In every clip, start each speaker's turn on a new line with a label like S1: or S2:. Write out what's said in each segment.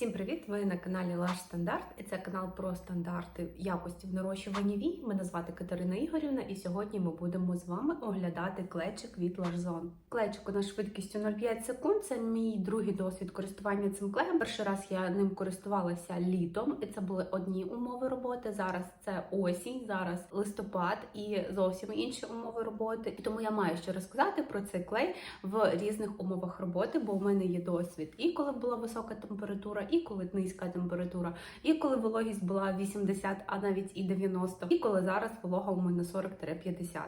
S1: Всім привіт! Ви на каналі Лаш Стандарт, і це канал про стандарти якості в нарощуванні вій. Мене звати Катерина Ігорівна, і сьогодні ми будемо з вами оглядати клечик від Лажзон. Клечик у нас швидкістю 0,5 секунд. Це мій другий досвід користування цим клеєм. Перший раз я ним користувалася літом, і це були одні умови роботи. Зараз це осінь, зараз листопад і зовсім інші умови роботи. І тому я маю що розказати про цей клей в різних умовах роботи, бо у мене є досвід і коли була висока температура, і коли низька температура, і коли вологість була 80, а навіть і 90, і коли зараз волога у мене 40-50.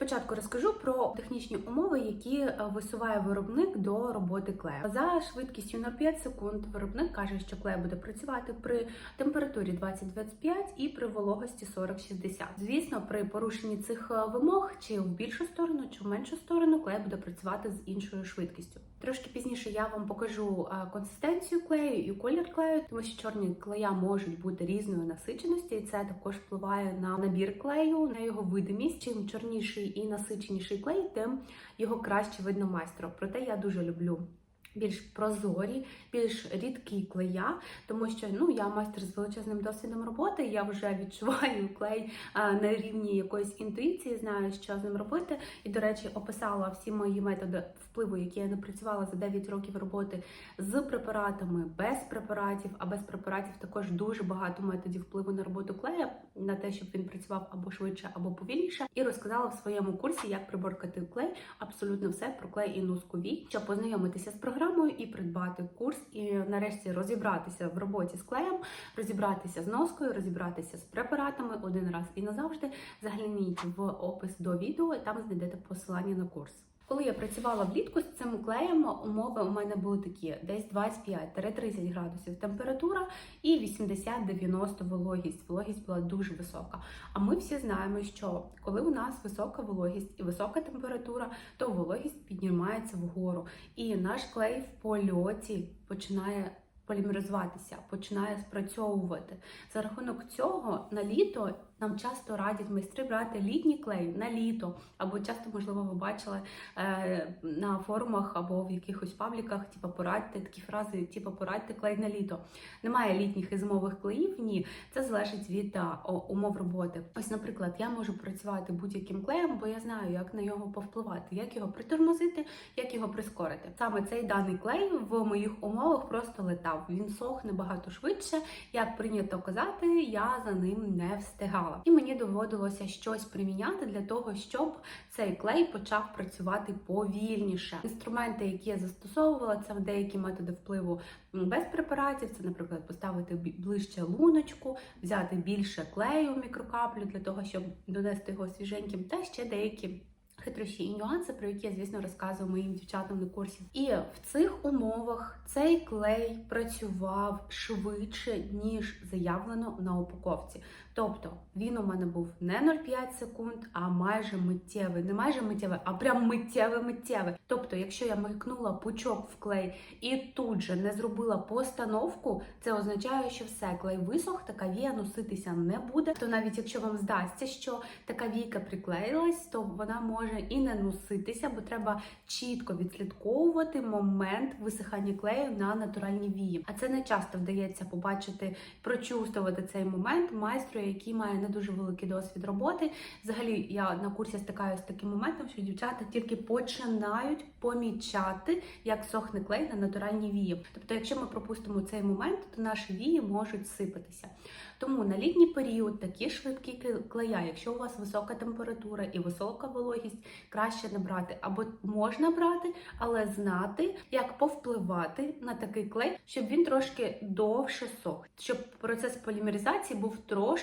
S1: Спочатку розкажу про технічні умови, які е, висуває виробник до роботи клею. За швидкістю на 5 секунд виробник каже, що клей буде працювати при температурі 20-25 і при вологості 40-60. Звісно, при порушенні цих е, вимог чи в більшу сторону, чи в меншу сторону, клей буде працювати з іншою швидкістю. Трошки пізніше я вам покажу консистенцію клею і колір клею, тому що чорні клея можуть бути різної насиченості, і це також впливає на набір клею, на його видимість. Чим чорніший і насиченіший клей, тим його краще видно майстру. Проте я дуже люблю. Більш прозорі, більш рідкі клея, тому що ну я майстер з величезним досвідом роботи. Я вже відчуваю клей на рівні якоїсь інтуїції, знаю, що з ним робити. І, до речі, описала всі мої методи впливу, які я напрацювала за 9 років роботи з препаратами, без препаратів. А без препаратів також дуже багато методів впливу на роботу клея, на те, щоб він працював або швидше, або повільніше. І розказала в своєму курсі, як приборкати клей, абсолютно все про клей і нуску щоб познайомитися з програмою і придбати курс, і нарешті розібратися в роботі з клеєм, розібратися з носкою, розібратися з препаратами один раз і назавжди. Загляніть в опис до відео, там знайдете посилання на курс. Коли я працювала влітку з цим клеєм, умови у мене були такі: десь 25-30 градусів температура і 80-90 вологість. Вологість була дуже висока. А ми всі знаємо, що коли у нас висока вологість і висока температура, то вологість піднімається вгору. І наш клей в польоті починає полімеризуватися, починає спрацьовувати. За рахунок цього на літо нам часто радять майстри брати літній клей на літо, або часто, можливо, ви бачили е, на форумах або в якихось пабліках, типу порадьте такі фрази, типу порадьте клей на літо. Немає літніх і зимових клеїв, ні. Це залежить від а, умов роботи. Ось, наприклад, я можу працювати будь-яким клеєм, бо я знаю, як на нього повпливати, як його притормозити, як його прискорити. Саме цей даний клей в моїх умовах просто летав. Він сохне багато швидше. Як прийнято казати, я за ним не встигала. І мені доводилося щось приміняти для того, щоб цей клей почав працювати повільніше. Інструменти, які я застосовувала, це деякі методи впливу без препаратів. Це, наприклад, поставити ближче луночку, взяти більше клею в мікрокаплю для того, щоб донести його свіженьким, та ще деякі. Хитрощі і нюанси, про які я, звісно, розказую моїм дівчатам на курсі. І в цих умовах цей клей працював швидше, ніж заявлено на упаковці. Тобто він у мене був не 0,5 секунд, а майже миттєвий. Не майже миттєвий, а прям миттєвий миттєвий. Тобто, якщо я макнула пучок в клей і тут же не зробила постановку, це означає, що все, клей висох, така вія носитися не буде. То навіть якщо вам здасться, що така війка приклеїлась, то вона може і не носитися, бо треба чітко відслідковувати момент висихання клею на натуральні вії. А це не часто вдається побачити, прочувствувати цей момент майстру, який має не дуже великий досвід роботи. Взагалі, я на курсі стикаюся з таким моментом, що дівчата тільки починають помічати, як сохне клей на натуральні вії. Тобто, якщо ми пропустимо цей момент, то наші вії можуть сипатися. Тому на літній період такі швидкі клея, якщо у вас висока температура і висока вологість, краще не брати. Або можна брати, але знати, як повпливати на такий клей, щоб він трошки довше сох, щоб процес полімеризації був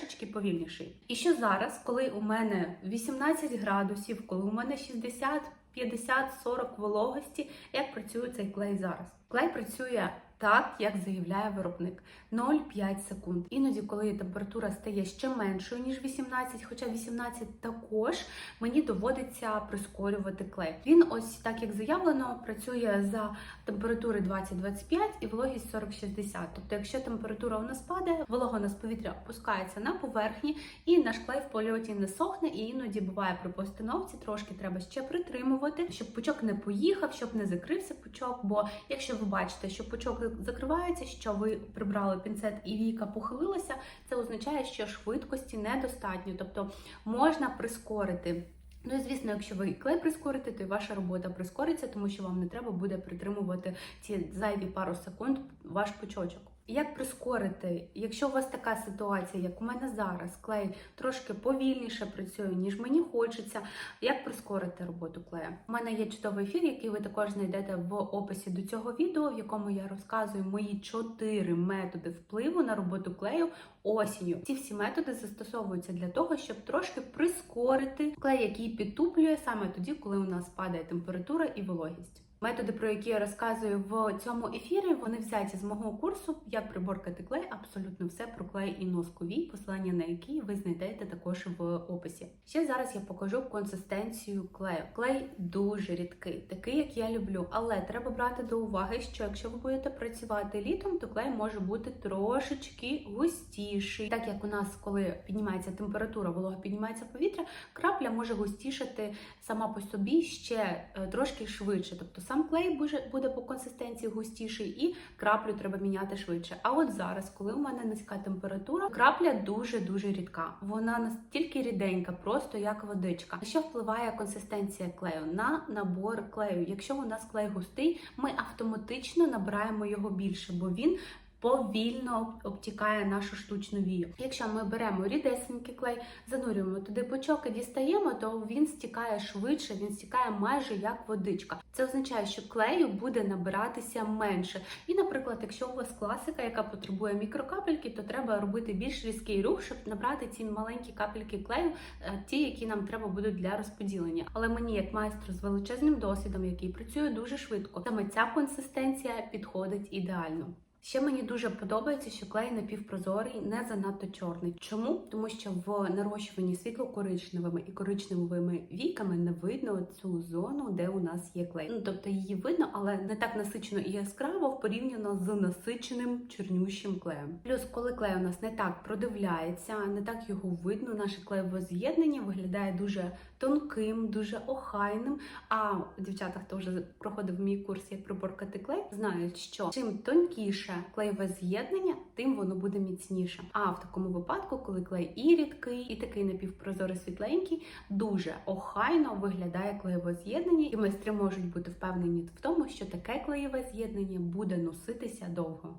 S1: трошечки повільніший. І що зараз, коли у мене 18 градусів, коли у мене 60 50-40 вологості, як працює цей клей зараз. Клей працює так, як заявляє виробник 0,5 секунд. Іноді, коли температура стає ще меншою, ніж 18, хоча 18 також мені доводиться прискорювати клей. Він ось так як заявлено, працює за температури 20-25 і вологість 40-60. Тобто, якщо температура у нас падає, волога у нас повітря опускається на поверхні, і наш клей в польоті не сохне, і іноді буває при постановці, трошки треба ще притримувати, щоб пучок не поїхав, щоб не закрився пучок. Бо якщо ви бачите, що пучок закривається, що ви прибрали пінцет і війка похилилася, це означає, що швидкості недостатньо, тобто можна прискорити. Ну і звісно, якщо ви клей прискорите, то і ваша робота прискориться, тому що вам не треба буде притримувати ці зайві пару секунд ваш почочок. Як прискорити, якщо у вас така ситуація, як у мене зараз, клей трошки повільніше працює, ніж мені хочеться. Як прискорити роботу клея? У мене є чудовий ефір, який ви також знайдете в описі до цього відео, в якому я розказую мої чотири методи впливу на роботу клею осінню. Ці всі методи застосовуються для того, щоб трошки прискорити клей, який підтуплює саме тоді, коли у нас падає температура і вологість. Методи, про які я розказую в цьому ефірі, вони взяті з мого курсу Як приборкати клей, абсолютно все про клей і носку вій, посилання на який ви знайдете також в описі. Ще зараз я покажу консистенцію клею. Клей дуже рідкий, такий, як я люблю, але треба брати до уваги, що якщо ви будете працювати літом, то клей може бути трошечки густіший. Так як у нас, коли піднімається температура, волога піднімається повітря, крапля може густішати сама по собі ще е, трошки швидше. Тобто сам клей буде, по консистенції густіший, і краплю треба міняти швидше. А от зараз, коли у мене низька температура, крапля дуже-дуже рідка. Вона настільки ріденька, просто як водичка. Що впливає консистенція клею? На набор клею. Якщо у нас клей густий, ми автоматично набираємо його більше, бо він повільно обтікає нашу штучну вію. Якщо ми беремо рідесенький клей, занурюємо туди пучок і дістаємо, то він стікає швидше, він стікає майже як водичка. Це означає, що клею буде набиратися менше. І, наприклад, якщо у вас класика, яка потребує мікрокапельки, то треба робити більш різкий рух, щоб набрати ці маленькі капельки клею, е, ті, які нам треба будуть для розподілення. Але мені, як майстру з величезним досвідом, який працює дуже швидко, саме ця консистенція підходить ідеально. Ще мені дуже подобається, що клей напівпрозорий, не занадто чорний. Чому? Тому що в нарощуванні світло-коричневими і коричневими віками не видно цю зону, де у нас є клей. Ну тобто її видно, але не так насичено і яскраво порівняно з насиченим чорнющим клеєм. Плюс, коли клей у нас не так продивляється, не так його видно, наше клеєве з'єднання виглядає дуже тонким, дуже охайним. А дівчата, хто вже проходив мій курс, як приборкати клей, знають, що чим тонкіше клеєве з'єднання, тим воно буде міцніше. А в такому випадку, коли клей і рідкий, і такий напівпрозорий світленький, дуже охайно виглядає клеєве з'єднання, і майстри можуть бути впевнені в тому, що таке клеєве з'єднання буде носитися довго.